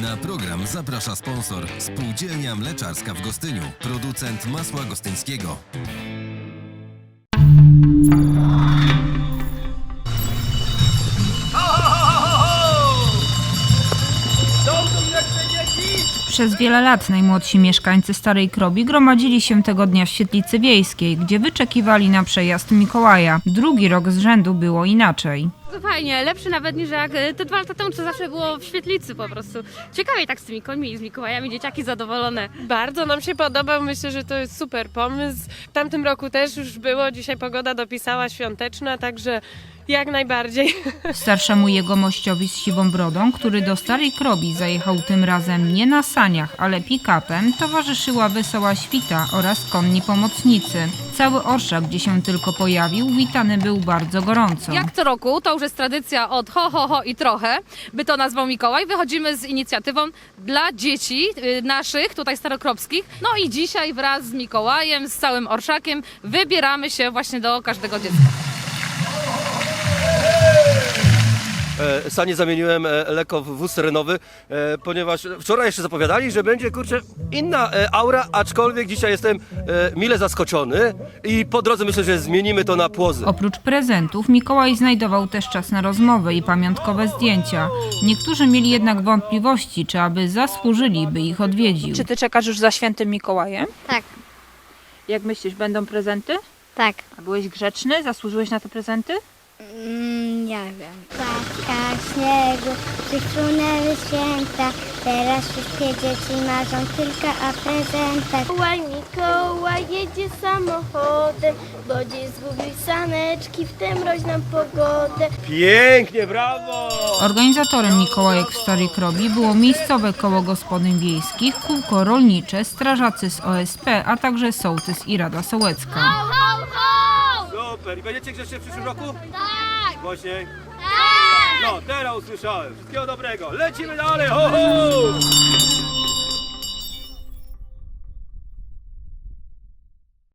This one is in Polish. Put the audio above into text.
Na program zaprasza sponsor Spółdzielnia Mleczarska w Gostyniu, producent masła gostyńskiego. Przez wiele lat najmłodsi mieszkańcy Starej Krobi gromadzili się tego dnia w świetlicy wiejskiej, gdzie wyczekiwali na przejazd Mikołaja. Drugi rok z rzędu było inaczej. To fajnie, lepszy nawet niż jak e, te dwa lata temu, co zawsze było w świetlicy po prostu. Ciekawie tak z tymi końmi i z Mikołajami, dzieciaki zadowolone. Bardzo nam się podobał, myślę, że to jest super pomysł. W tamtym roku też już było, dzisiaj pogoda dopisała świąteczna, także jak najbardziej. Starszemu jegomościowi z siwą brodą, który do Starej Krobi zajechał tym razem nie na saniach, ale pick-upem, towarzyszyła wesoła świta oraz konni pomocnicy. Cały orszak, gdzie się tylko pojawił, witany był bardzo gorąco. Jak co roku, to już jest tradycja od ho, ho, ho i trochę, by to nazwał Mikołaj. Wychodzimy z inicjatywą dla dzieci y, naszych, tutaj starokropskich. No i dzisiaj wraz z Mikołajem, z całym orszakiem wybieramy się właśnie do każdego dziecka. E, Sanie zamieniłem e, lekko w wóz terenowy, e, ponieważ wczoraj jeszcze zapowiadali, że będzie kurczę inna e, aura, aczkolwiek dzisiaj jestem e, mile zaskoczony i po drodze myślę, że zmienimy to na płozy. Oprócz prezentów, Mikołaj znajdował też czas na rozmowę i pamiątkowe zdjęcia. Niektórzy mieli jednak wątpliwości, czy aby zasłużyli, by ich odwiedził. Czy ty czekasz już za świętym Mikołajem? Tak, Jak myślisz, będą prezenty? tak. A byłeś grzeczny? Zasłużyłeś na te prezenty? Mm, nie wiem. Płatka śniegu, przysunęły święta, teraz wszystkie dzieci marzą tylko o prezentach. Mikołaj, Mikołaj jedzie samochodem, bo dziś zgubił saneczki w tę mroźną pogodę. Pięknie, brawo! Organizatorem Mikołajek w Starej Krobi było miejscowe koło gospodyń wiejskich, kółko rolnicze, strażacy z OSP, a także sołtys i Rada Sołecka. Ho, ho! Super, i będziecie grzecznie w przyszłym roku? Tak! Głośniej? Tak! No, teraz usłyszałem. Wszystkiego dobrego. Lecimy dalej. Ho, ho!